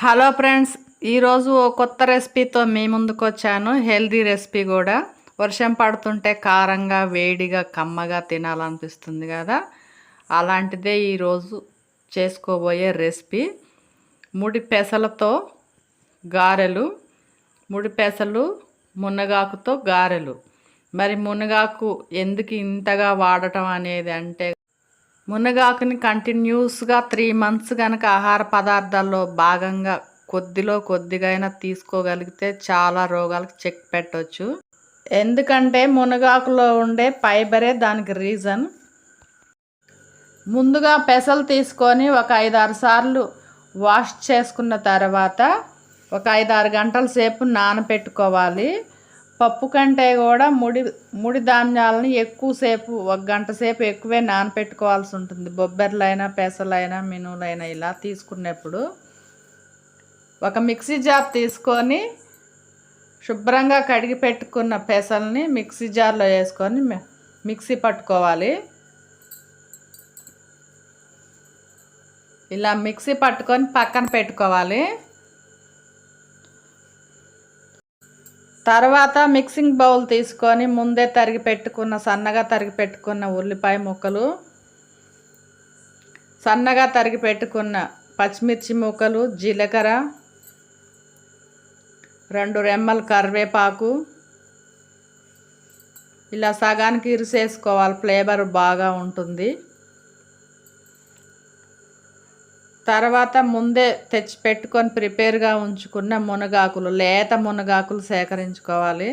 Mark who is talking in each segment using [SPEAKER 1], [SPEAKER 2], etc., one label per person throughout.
[SPEAKER 1] Hello friends ఈరోజు ఓ కొత్త రెసిపీతో మీ ముందుకు వచ్చాను. హెల్దీ రెసిపీ కూడా. వర్షం పడుతుంటే కారంగా వేడిగా కమ్మగా తినాలనిపిస్తుంది కదా? అలాంటిదే ఈరోజు చేసుకోబోయే రెసిపీ. ముడి పెసలతో గారెలు ముడి పెసలు మునగాకుతో గారెలు. మరి మునగాకు ఎందుకు ఇంతగా వాడటం అనేది అంటే మునగాకుని కంటిన్యూస్గా త్రీ మంత్స్ కనుక ఆహార పదార్థాల్లో భాగంగా కొద్దిలో కొద్దిగా అయినా తీసుకోగలిగితే చాలా రోగాలకు చెక్ పెట్టవచ్చు ఎందుకంటే మునగాకులో ఉండే ఫైబరే దానికి రీజన్. ముందుగా పెసలు తీసుకొని ఒక ఐదు ఆరు సార్లు వాష్ చేసుకున్న తర్వాత ఒక ఐదు ఆరు గంటల సేపు నానబెట్టుకోవాలి పప్పు కంటే కూడా ముడి ముడి ధాన్యాలని ఎక్కువసేపు ఒక గంట సేపు ఎక్కువే నానపెట్టుకోవాల్సి ఉంటుంది. బొబ్బెర్లైనా పెసలైనా మినువులైనా ఇలా తీసుకున్నప్పుడు ఒక మిక్సీ జార్ తీసుకొని శుభ్రంగా కడిగి పెట్టుకున్న పెసల్ని మిక్సీ జార్లో వేసుకొని మిక్సీ పట్టుకోవాలి. ఇలా మిక్సీ పట్టుకొని పక్కన పెట్టుకోవాలి. తర్వాత మిక్సింగ్ బౌల్ తీసుకొని ముందే తరిగి పెట్టుకున్న సన్నగా తరిగి పెట్టుకున్న ఉల్లిపాయ ముక్కలు సన్నగా తరిగి పెట్టుకున్న పచ్చిమిర్చి ముక్కలు జీలకర్ర రెండు రెమ్మలు కరివేపాకు. ఇలా సగానికి ఇరిసేసుకోవాలి ఫ్లేవర్ బాగా ఉంటుంది. తర్వాత ముందే తెచ్చి పెట్టుకొని ప్రిపేర్గా ఉంచుకున్న మునగాకులు లేత మునగాకులు సేకరించుకోవాలి.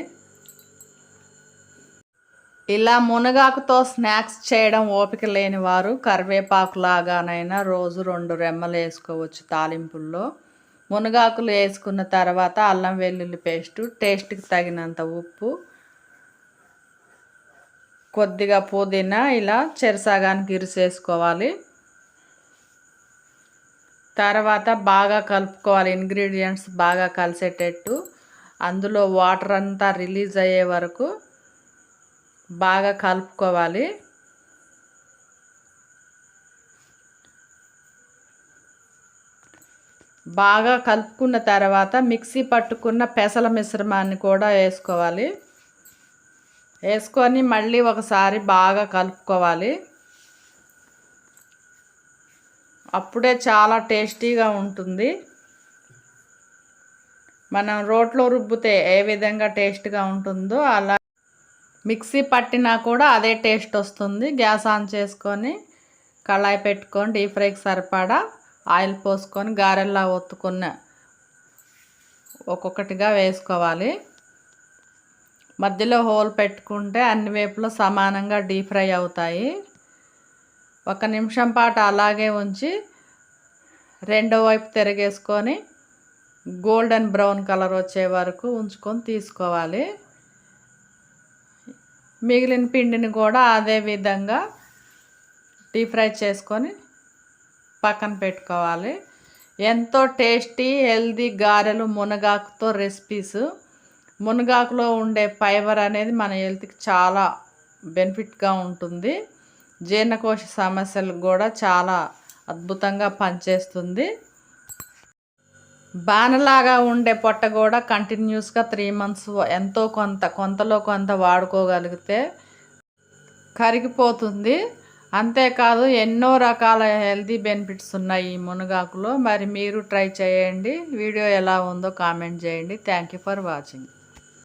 [SPEAKER 1] ఇలా మునగాకుతో స్నాక్స్ చేయడం ఓపిక లేని వారు కరివేపాకు లాగానైనా రోజు రెండు రెమ్మలు వేసుకోవచ్చు తాలింపుల్లో. మునగాకులు వేసుకున్న తర్వాత అల్లం వెల్లుల్లి పేస్టు టేస్ట్కి తగినంత ఉప్పు కొద్దిగా పుదీనా ఇలా చెరసాగానికి ఇరిసేసుకోవాలి. తర్వాత బాగా కలుపుకోవాలి ఇంగ్రీడియంట్స్ బాగా కలిసేటట్టు. అందులో వాటర్ అంతా రిలీజ్ అయ్యే వరకు బాగా కలుపుకోవాలి. బాగా కలుపుకున్న తర్వాత మిక్సీ పట్టుకున్న పెసల మిశ్రమాన్ని కూడా వేసుకోవాలి. వేసుకొని మళ్ళీ ఒకసారి బాగా కలుపుకోవాలి. అప్పుడే చాలా టేస్టీగా ఉంటుంది. మనం రోట్లో రుబ్బితే ఏ విధంగా టేస్ట్గా ఉంటుందో అలా మిక్సీ పట్టినా కూడా అదే టేస్ట్ వస్తుంది. గ్యాస్ ఆన్ చేసుకొని కళాయి పెట్టుకొని డీప్ ఫ్రైకి సరిపడా ఆయిల్ పోసుకొని గారెల్లా ఒత్తుకున్న ఒక్కొక్కటిగా వేసుకోవాలి. మధ్యలో హోల్ పెట్టుకుంటే అన్ని వైపులో సమానంగా డీప్ ఫ్రై అవుతాయి. ఒక నిమిషం పాటు అలాగే ఉంచి రెండో వైపు తిరగేసుకొని గోల్డెన్ బ్రౌన్ కలర్ వచ్చే వరకు ఉంచుకొని తీసుకోవాలి. మిగిలిన పిండిని కూడా అదే విధంగా డీప్ ఫ్రై చేసుకొని పక్కన పెట్టుకోవాలి. ఎంతో టేస్టీ హెల్దీ గారెలు మునగాకుతో రెసిపీస్. మునగాకులో ఉండే ఫైబర్ అనేది మన హెల్త్కి చాలా బెనిఫిట్గా ఉంటుంది. జీర్ణకోశ సమస్యలకు కూడా చాలా అద్భుతంగా పనిచేస్తుంది. బాణలాగా ఉండే పొట్ట కూడా కంటిన్యూస్గా త్రీ మంత్స్ ఎంతో కొంత కొంతలో కొంత వాడుకోగలిగితే కరిగిపోతుంది. అంతేకాదు ఎన్నో రకాల హెల్తీ బెనిఫిట్స్ ఉన్నాయి ఈ మునగాకులో. మరి మీరు ట్రై చేయండి. వీడియో ఎలా ఉందో కామెంట్ చేయండి. Thank you for watching.